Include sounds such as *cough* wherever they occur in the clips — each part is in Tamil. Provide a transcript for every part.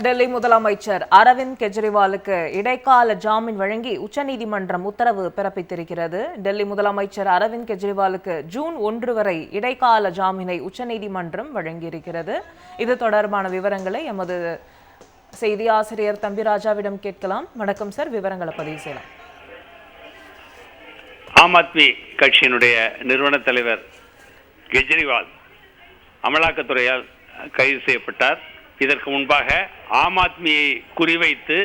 டெல்லி முதலமைச்சர் அரவிந்த் கெஜ்ரிவாலுக்கு இடைக்கால ஜாமீன் வழங்கி உச்சநீதிமன்றம் உத்தரவு பிறப்பித்திருக்கிறது. டெல்லி முதலமைச்சர் அரவிந்த் கெஜ்ரிவாலுக்கு ஜூன் ஒன்று வரை இடைக்கால ஜாமீனை உச்சநீதிமன்றம் வழங்கியிருக்கிறது. இது தொடர்பான விவரங்களை எமது செய்தி ஆசிரியர் தம்பிராஜாவிடம் கேட்கலாம். வணக்கம் சார் விவரங்களை பதிவு செய்யலாம். ஆம் ஆத்மி கட்சியினுடைய நிறுவன தலைவர் கெஜ்ரிவால் அமலாக்கத்துறையால் கைது செய்யப்பட்டார். இதற்கு முன்பாக ஆம் ஆத்மியை குறிவைத்து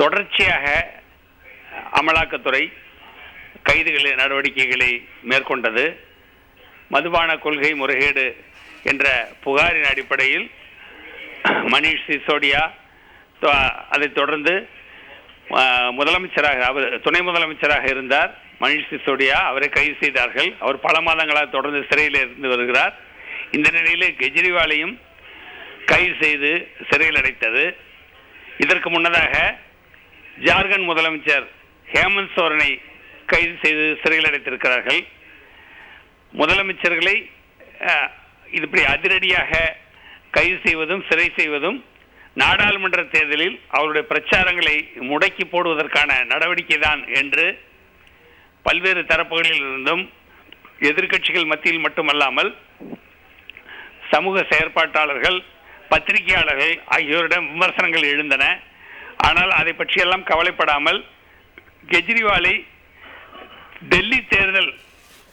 தொடர்ச்சியாக அமலாக்கத்துறை கைதுகளை நடவடிக்கைகளை மேற்கொண்டது. மதுபான கொள்கை முறைகேடு என்ற புகாரின் அடிப்படையில் மணிஷ் சிசோடியா அதைத் தொடர்ந்து முதலமைச்சராக அவர் துணை முதலமைச்சராக இருந்தார். மணிஷ் சிசோடியா அவரை கைது செய்தார்கள். அவர் பல மாதங்களாக தொடர்ந்து சிறையில் இருந்து வருகிறார். இந்த நிலையில் கெஜ்ரிவாலையும் கைது செய்து சிறையில் அடைத்தது. இதற்கு முன்னதாக ஜார்க்கண்ட் முதலமைச்சர் ஹேமந்த் சோரனை கைது செய்து சிறையில் அடைத்திருக்கிறார்கள். முதலமைச்சர்களை இது இப்படி அதிரடியாக கைது செய்வதும் சிறை செய்வதும் நாடாளுமன்ற தேர்தலில் அவருடைய பிரச்சாரங்களை முடக்கி போடுவதற்கான நடவடிக்கை தான் என்று பல்வேறு தரப்புகளில் இருந்தும் எதிர்க்கட்சிகள் மத்தியில் மட்டுமல்லாமல் சமூக செயற்பாட்டாளர்கள் பத்திரிகையாளர்கள் ஆகியோரிடம் விமர்சனங்கள் எழுந்தன. ஆனால் அதை பற்றியெல்லாம் கவலைப்படாமல் கெஜ்ரிவாலை டெல்லி தேர்தல்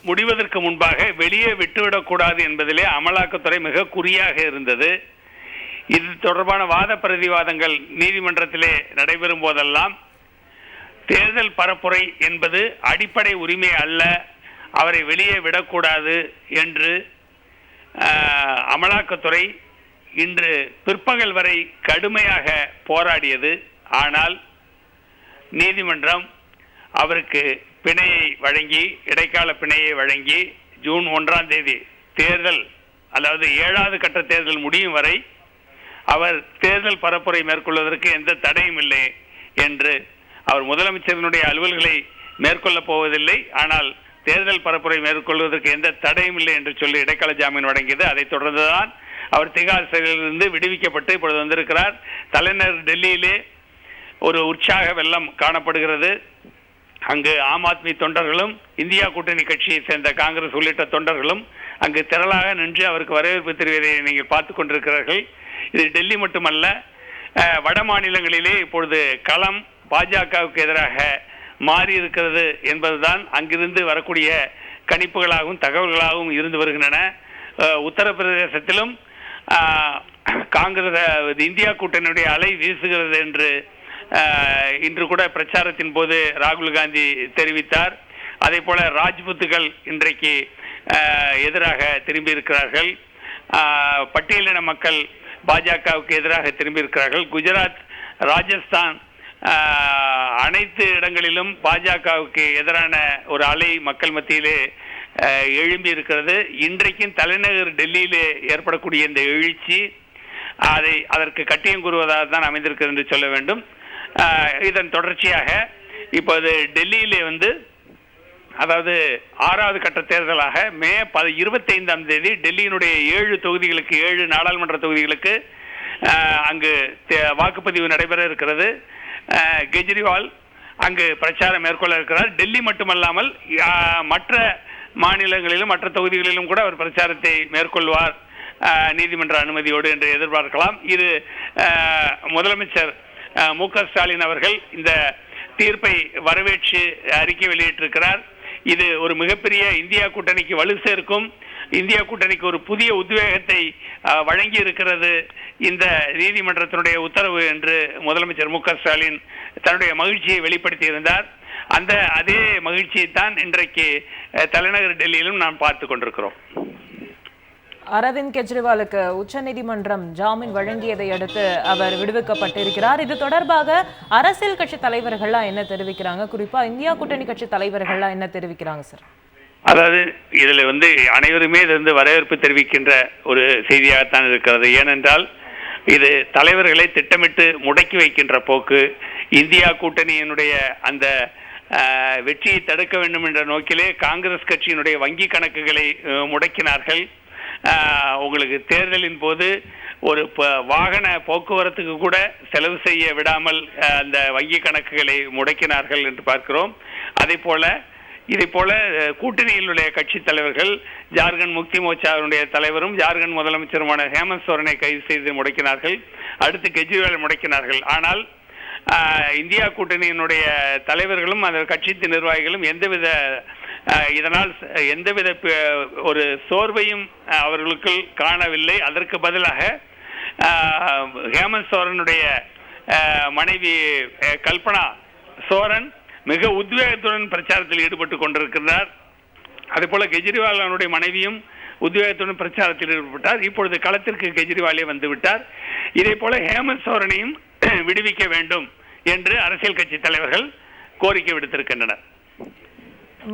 முடிவதற்கு முன்பாக வெளியே விட்டுவிடக்கூடாது என்பதிலே அமலாக்கத்துறை மிக குறியாக இருந்தது. இது தொடர்பான வாத பிரதிவாதங்கள் நீதிமன்றத்திலே நடைபெறும் போதெல்லாம் தேர்தல் பரப்புரை என்பது அடிப்படை உரிமை அல்ல அவரை வெளியே விடக்கூடாது என்று அமலாக்கத்துறை இன்று பிற்பகல் வரை கடுமையாக போராடியது. ஆனால் நீதிமன்றம் அவருக்கு பிணையை வழங்கி இடைக்கால பிணையை வழங்கி ஜூன் ஒன்றாம் தேதி தேர்தல் அதாவது ஏழாவது கட்ட தேர்தல் முடியும் வரை அவர் தேர்தல் பரப்புரை மேற்கொள்வதற்கு எந்த தடையும் இல்லை என்று அவர் முதலமைச்சரினுடைய அலுவல்களை மேற்கொள்ளப் போவதில்லை. ஆனால் தேர்தல் பரப்புரை மேற்கொள்வதற்கு எந்த தடையும் இல்லை என்று சொல்லி இடைக்கால ஜாமீன் வழங்கியது. அதைத் தொடர்ந்துதான் அவர் திகார் சிறையிலிருந்து விடுவிக்கப்பட்டு இப்பொழுது வந்திருக்கிறார். தலைநகர் டெல்லியிலே ஒரு உற்சாக வெள்ளம் காணப்படுகிறது. அங்கு ஆம் ஆத்மி தொண்டர்களும் இந்தியா கூட்டணி கட்சியை சேர்ந்த காங்கிரஸ் உள்ளிட்ட தொண்டர்களும் அங்கு திரளாக நின்று அவருக்கு வரவேற்பு தெரிவிப்பதை நீங்கள் பார்த்து கொண்டிருக்கிறார்கள். இது டெல்லி மட்டுமல்ல வட மாநிலங்களிலே இப்பொழுது களம் பாஜகவுக்கு எதிராக மாறி இருக்கிறது என்பதுதான் அங்கிருந்து வரக்கூடிய கணிப்புகளாகவும் தகவல்களாகவும் இருந்து வருகின்றன. உத்தரப்பிரதேசத்திலும் காங்கிரஸ் இந்தியா கூட்டணியுடைய அலை வீசுகிறது என்று இன்று கூட பிரச்சாரத்தின் போது ராகுல் காந்தி தெரிவித்தார். அதே போல ராஜ்புத்துகள் இன்றைக்கு எதிராக திரும்பி இருக்கிறார்கள் பட்டியலின மக்கள் பாஜகவுக்கு எதிராக திரும்பி இருக்கிறார்கள் குஜராத் ராஜஸ்தான் அனைத்து இடங்களிலும் பாஜகவுக்கு எதிரான ஒரு அலை மக்கள் மத்தியிலே எழும்பி இருக்கிறது. இன்றைக்கும் தலைநகர் டெல்லியில் ஏற்படக்கூடிய இந்த எழுச்சி அதை அதற்கு கட்டியம் கூறுவதாக தான் அமைந்திருக்கிறது என்று சொல்ல வேண்டும். இதன் தொடர்ச்சியாக இப்போது டெல்லியிலே வந்து அதாவது ஆறாவது கட்ட தேர்தலாக மே ப இருபத்தைந்தாம் தேதி டெல்லியினுடைய ஏழு தொகுதிகளுக்கு ஏழு நாடாளுமன்ற தொகுதிகளுக்கு அங்கு தே- வாக்குப்பதிவு நடைபெற இருக்கிறது. கெஜ்ரிவால் அங்கு பிரச்சாரம் மேற்கொள்ள இருக்கிறார். டெல்லி மட்டுமல்லாமல் மற்ற மாநிலங்களிலும் மற்ற தொகுதிகளிலும் கூட அவர் பிரச்சாரத்தை மேற்கொள்வார். நீதிமன்ற அனுமதியோடு என்று எதிர்பார்க்கலாம். இது முதலமைச்சர் மு க ஸ்டாலின் அவர்கள் இந்த தீர்ப்பை வரவேற்று அறிக்கை வெளியிட்டிருக்கிறார். இது ஒரு மிகப்பெரிய இந்தியா கூட்டணிக்கு வலு சேர்க்கும். இந்தியா கூட்டணிக்கு ஒரு புதிய உத்வேகத்தை வழங்கி இருக்கிறது இந்த நீதிமன்றத்தினுடைய உத்தரவு என்று முதலமைச்சர் மு க ஸ்டாலின் தன்னுடைய மகிழ்ச்சியை வெளிப்படுத்தியிருந்தார். அந்த அதே மகிழ்ச்சியை தான் இன்றைக்கு தலைநகர் டெல்லியிலும் நாம் பார்த்து கொண்டிருக்கிறோம். அரவிந்த் கெஜ்ரிவாலுக்கு உச்சநீதிமன்றம் ஜாமீன் வழங்கியதை அடுத்து அவர் விடுவிக்கப்பட்டிருக்கிறார். இது தொடர்பாக அரசியல் கட்சி தலைவர்கள்லாம் என்ன தெரிவிக்கிறாங்க? குறிப்பா இந்தியா கூட்டணி கட்சி தலைவர்கள்லாம் என்ன தெரிவிக்கிறாங்க சார்? அதாவது இதுல வந்து அனைவருமே இது வந்து வரவேற்பு தெரிவிக்கின்ற ஒரு செய்தியாகத்தான் இருக்கிறது. ஏனென்றால் இது தலைவர்களை திட்டமிட்டு முடக்கி வைக்கின்ற போக்கு இந்தியா கூட்டணியினுடைய அந்த வெற்றியை தடுக்க வேண்டும் என்ற நோக்கிலே காங்கிரஸ் கட்சியினுடைய வங்கி கணக்குகளை முடக்கினார்கள். உங்களுக்கு தேர்தலின் போது ஒரு ப- வாகன போக்குவரத்துக்கு கூட செலவு செய்ய விடாமல் அந்த வங்கி கணக்குகளை முடக்கினார்கள் என்று பார்க்கிறோம். அதே போல இதை போல கூட்டணியில் உள்ள கட்சி தலைவர்கள் ஜார்க்கண்ட் முக்தி மோர்ச்சாவினுடைய தலைவரும் ஜார்க்கண்ட் முதலமைச்சருமான ஹேமந்த் சோரனை கைது செய்து முடக்கினார்கள். அடுத்து கெஜ்ரிவாலை முடக்கினார்கள். ஆனால் இந்தியா கூட்டணியினுடைய தலைவர்களும் அந்த கட்சி நிர்வாகிகளும் எந்தவித இதனால் எந்தவித ஒரு சோர்வையும் அவர்களுக்குள் காணவில்லை. அதற்கு பதிலாக ஹேமந்த் சோரனுடைய மனைவி கல்பனா சோரன் மிக உத்வேகத்துடன் பிரச்சாரத்தில் ஈடுபட்டு கொண்டிருக்கிறார். அதேபோல கெஜ்ரிவால் அவனுடைய மனைவியும் உத்வேகத்துடன் பிரச்சாரத்தில் ஈடுபட்டார். இப்பொழுது களத்திற்கு கெஜ்ரிவாலே வந்துவிட்டார் இதே போல ஹேமந்த் சோரனையும் *clears throat* விடுவிக்க வேண்டும் என்று அரசியல் கட்சி தலைவர்கள் கோரிக்கை விடுத்திருக்கின்றனர்.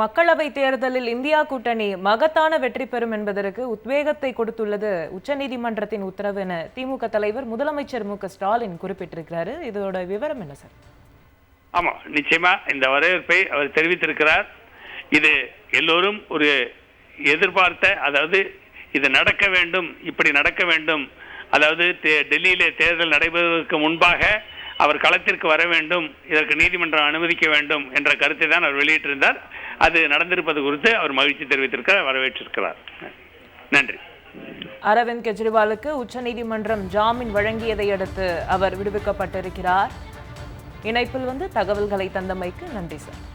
மக்களவை தேர்தலில் இந்தியா கூட்டணி மகத்தான வெற்றி பெறும் என்பதற்கு உத்வேகத்தை கொடுத்துள்ளது உச்சநீதிமன்றத்தின் உத்தரவு என திமுக தலைவர் முதலமைச்சர் மு ஸ்டாலின் குறிப்பிட்டிருக்கிறாரு. இதோட விவரம் என்ன சார்? ஆமா நிச்சயமா இந்த வரவேற்பை அவர் தெரிவித்திருக்கிறார். இது எல்லோரும் ஒரு எதிர்பார்த்த அதாவது இது நடக்க வேண்டும் இப்படி நடக்க வேண்டும் அதாவது தே- டெல்லியிலே தேர்தல் நடைபெறுவதற்கு முன்பாக அவர் களத்திற்கு வர வேண்டும் இதற்கு நீதிமன்றம் அனுமதிக்க வேண்டும் என்ற கருத்தை தான் அவர் வெளியிட்டிருந்தார். அது நடந்திருப்பது குறித்து அவர் மகிழ்ச்சி தெரிவித்திருக்கிறார் வரவேற்றிருக்கிறார். நன்றி. அரவிந்த் கெஜ்ரிவாலுக்கு உச்சநீதிமன்றம் ஜாமீன் வழங்கியதை அடுத்து அவர் விடுவிக்கப்பட்டிருக்கிறார். இணைப்பில் வந்து தகவல்களை தந்தமைக்கு நன்றி சார்.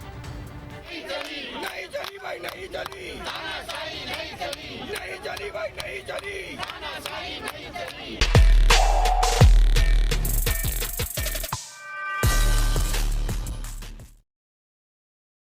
नहीं चली तानाशाही नहीं चली नहीं चली भाई नहीं चली तानाशाही नहीं चली